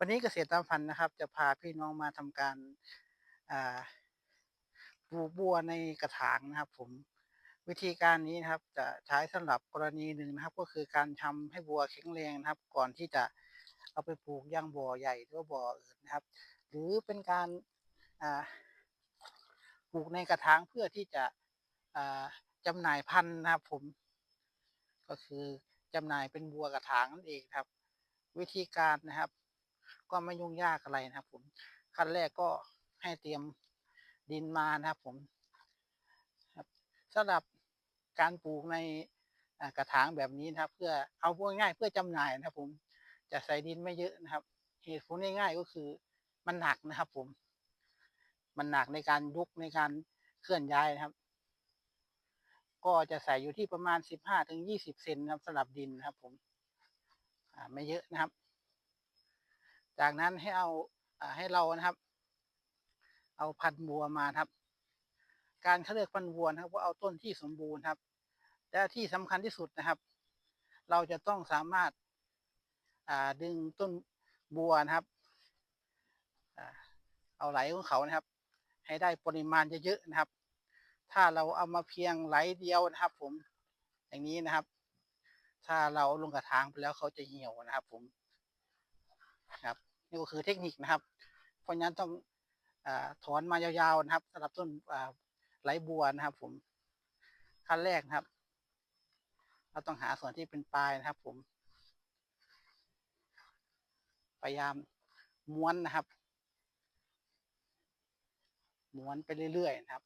วันนี้เกษตรตามฝันนะครับ จะพาพี่น้องมาทำการปลูกบัวในกระถางนะครับ ผมวิธีการนี้นะครับ จะใช้สำหรับกรณีหนึ่งนะครับ ก็คือการทำให้บัวแข็งแรงนะครับ ก่อนที่จะเอาไปปลูกย่างบ่อใหญ่หรือว่าบ่ออื่นนะครับ หรือเป็นการปลูกในกระถางเพื่อที่จะอ่าจำหน่ายพันธุ์นะครับ ผมก็คือจำหน่ายเป็นบัวกระถางนั่นเองครับ วิธีการนะครับ ก็ไม่ยุ่งยากอะไรนะครับ ผมขั้นแรกก็ให้เตรียมดินมานะครับผมสำหรับการปลูกในกระถางแบบนี้นะครับ เพื่อเอาพูดง่ายเพื่อจำหน่ายนะครับ ผมจะใส่ดินไม่เยอะนะครับ เหตุผลง่ายๆก็คือมันหนักนะครับ ผม มันหนักในการยกในการเคลื่อนย้ายนะครับ ก็จะใส่อยู่ที่ประมาณสิบห้าถึงยี่สิบเซนนะครับสำหรับดินนะครับ ผม อ่า ไม่เยอะนะครับ จากนั้นให้เอาให้เรานะครับ เอาพันธุ์บัวมาครับ การคัดเลือกพันธุ์บัวนะครับว่าเอาต้นที่สมบูรณ์ครับ และที่สำคัญที่สุดนะครับ เราจะต้องสามารถดึงต้นบัวนะครับเอาไหลของเขานะครับ ให้ได้ปริมาณเยอะๆนะครับ ถ้าเราเอามาเพียงไหลเดียวนะครับ ผมอย่างนี้นะครับ ถ้าเราลงกระถางไปแล้วเขาจะเหี่ยวนะครับ ผมครับ นี่ก็คือเทคนิคนะครับ เพราะฉะนั้นต้องอถอนมายาวๆนะครับสำหรับต้นไหลบัวนะครับ ผมขั้นแรกนะครับ เราต้องหาส่วนที่เป็นปลายนะครับ ผมพยายามม้วนนะครับ ม้วนไปเรื่อยๆนะครับ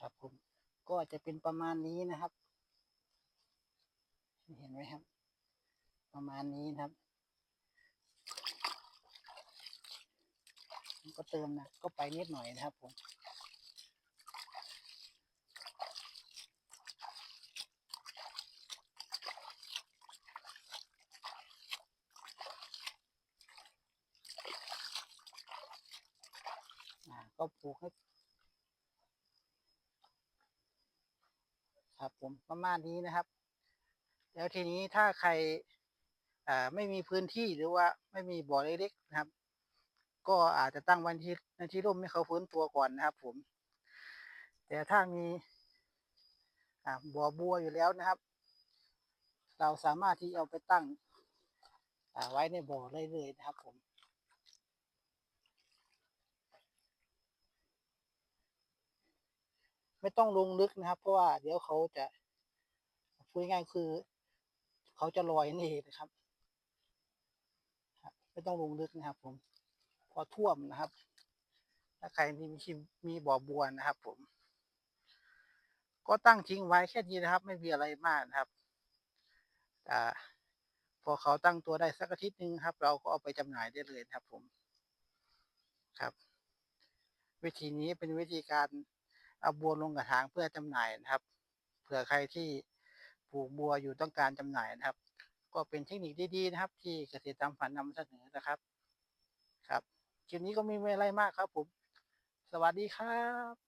ครับผมก็จะเป็นประมาณนี้นะครับ เห็นไหมครับ ประมาณนี้นะครับก็เติมนะก็ไปนิดหน่อยนะครับผมก็ปลูกให้ ครับ ผมประมาณนี้นะครับ แล้วทีนี้ถ้าใครไม่มีพื้นที่หรือว่าไม่มีบ่อเล็กๆนะครับ ก็อาจจะตั้งวันที่ในที่ร่มให้เขาฟื้นตัวก่อนนะครับ ผม แต่ถ้ามีบ่อบัวอยู่แล้วนะครับ เราสามารถที่เอาไปตั้งไว้ในบ่อได้เลยนะครับ ผม ไม่ต้องลงลึกนะครับ เพราะว่าเดี๋ยวเขาจะพูดง่ายคือ เขาจะลอยนี่เองนะครับ ไม่ต้องลงลึกนะครับ ผม พอท่วมนะครับ ถ้าใครที่มีมีบ่อบัวนะครับ ผม ก็ตั้งทิ้งไว้แค่นี้นะครับ ไม่มีอะไรมากนะครับอ่าพอเขาตั้งตัวได้สักอาทิตย์หนึ่งครับ เราก็เอาไปจำหน่ายได้เลยครับผมครับ วิธีนี้เป็นวิธีการ เอาบัวลงกระถางเพื่อจำหน่ายนะครับ เผื่อใครที่ปลูกบัวอยู่ต้องการจำหน่ายนะครับ ก็เป็นเทคนิคดีๆนะครับ ที่เกษตรกรรมฝันนำเสนอนะครับ ครับคลิปนี้ก็ไมมีอะไรมากครับ ผม สวัสดีครับ